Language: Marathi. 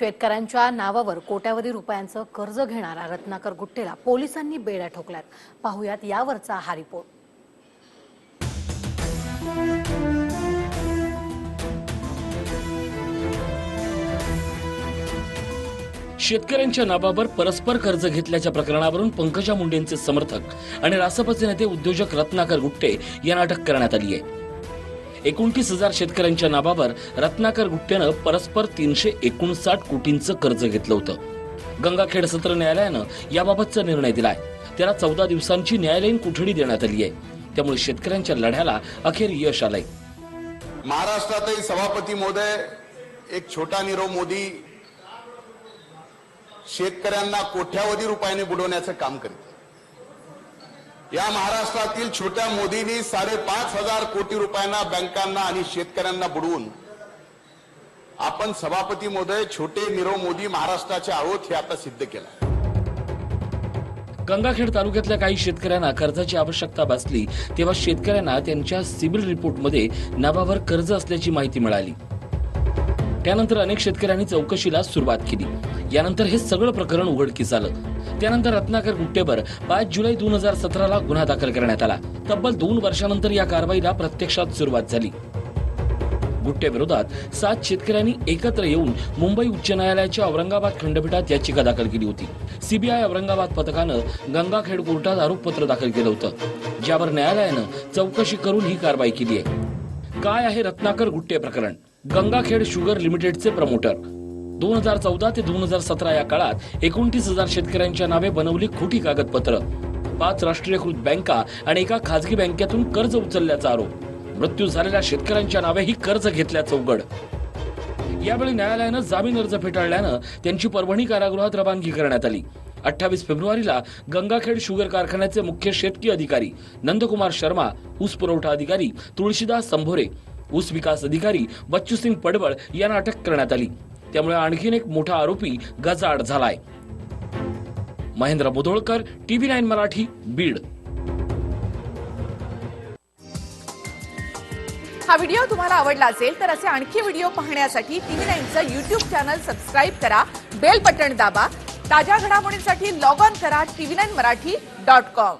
शेतकऱ्यांच्या नावावर कोट्यावधी रुपयांचं कर्ज घेणारा रत्नाकर गुट्टेला पोलिसांनी बेड्या ठोकल्यात. पाहुयात यावरचा हा रिपोर्ट. शेतकऱ्यांच्या नावावर परस्पर कर्ज घेतल्याच्या प्रकरणावरून पंकजा मुंडेंचे समर्थक आणि रासपचे नेते उद्योजक रत्नाकर गुट्टे यांना अटक करण्यात आली आहे. एकोणतीस हजार शेतकऱ्यांच्या नावावर रत्नाकर गुट्ट्यानं परस्पर तीनशे एकोणसाठ कोटींचं कर्ज घेतलं होतं. गंगाखेड सत्र न्यायालयानं याबाबतचा निर्णय दिलाय. त्याला चौदा दिवसांची न्यायालयीन कोठडी देण्यात आली आहे त्यामुळे शेतकऱ्यांच्या लढ्याला अखेर यश आलंय. महाराष्ट्रातही सभापती महोदय एक छोटा नीरव मोदी शेतकऱ्यांना कोट्यावधी रुपयाने बुडवण्याचं काम करते या महाराष्ट्रातील छोट्या मोदींनी साडेपाच हजार कोटी रुपयांना बँकांना आणि शेतकऱ्यांना बुडवून आपण सभापती महोदय छोटे नीरव मोदी महाराष्ट्राचे आहोत हे आता सिद्ध केलं. गंगाखेड तालुक्यातल्या काही शेतकऱ्यांना कर्जाची आवश्यकता भासली तेव्हा शेतकऱ्यांना त्यांच्या सिबिल रिपोर्टमध्ये नावावर कर्ज असल्याची माहिती मिळाली. त्यानंतर अनेक शेतकऱ्यांनी चौकशीला सुरुवात केली. यानंतर हे सगळं प्रकरण उघडकीस आलं. त्यानंतर रत्नाकर गुट्टेवर पाच जुलै दोन हजार सतराला गुन्हा दाखल करण्यात आला. तब्बल दोन वर्षानंतर या कारवाईला प्रत्यक्षात सुरुवात झाली. गुट्टेविरोधात सात शेतकऱ्यांनी एकत्र येऊन मुंबई उच्च न्यायालयाच्या औरंगाबाद खंडपीठात याचिका दाखल केली होती. सीबीआय औरंगाबाद पथकानं गंगाखेड कोर्टात आरोपपत्र दाखल केलं होतं. ज्यावर न्यायालयानं चौकशी करून ही कारवाई केली आहे. काय आहे रत्नाकर गुट्टे प्रकरण? गंगाखेड शुगर लिमिटेडचे प्रमोटर. दोन हजार चौदा ते दोन हजार सतरा या काळात एकोणतीस हजार शेतकऱ्यांच्या नावे बनवली खोटी कागदपत्र. पाच राष्ट्रीयकृत बँका आणि एका खासगी बँकेतून कर्ज उचलल्याचा आरोप. मृत्यू झालेल्या शेतकऱ्यांच्या नावे ही कर्ज घेतल्याचं उघड. यावेळी न्यायालयानं जामीन अर्ज फेटाळल्यानं त्यांची परभणी कारागृहात रवानगी करण्यात आली. अठ्ठावीस फेब्रुवारीला गंगाखेड शुगर कारखान्याचे मुख्य शेतकी अधिकारी नंदकुमार शर्मा ऊस पुरवठा अधिकारी तुळशीदास संभोरे ऊस विकास अधिकारी बच्चूसिंग पडवळ यांना अटक करण्यात आली. त्यामुळे आणखीन एक मोठा आरोपी गजाड झालाय. Mahendra Mudholkar TV nine Marathi Beed. हा व्हिडिओ तुम्हाला आवडला असेल तर असे आणखी व्हिडिओ पाहण्यासाठी टीव्ही नाईनचं युट्यूब चॅनल सबस्क्राईब करा बेल बटन दाबा ताज्या घडामोडींसाठी लॉग ऑन करा TV nine Marathi dot com.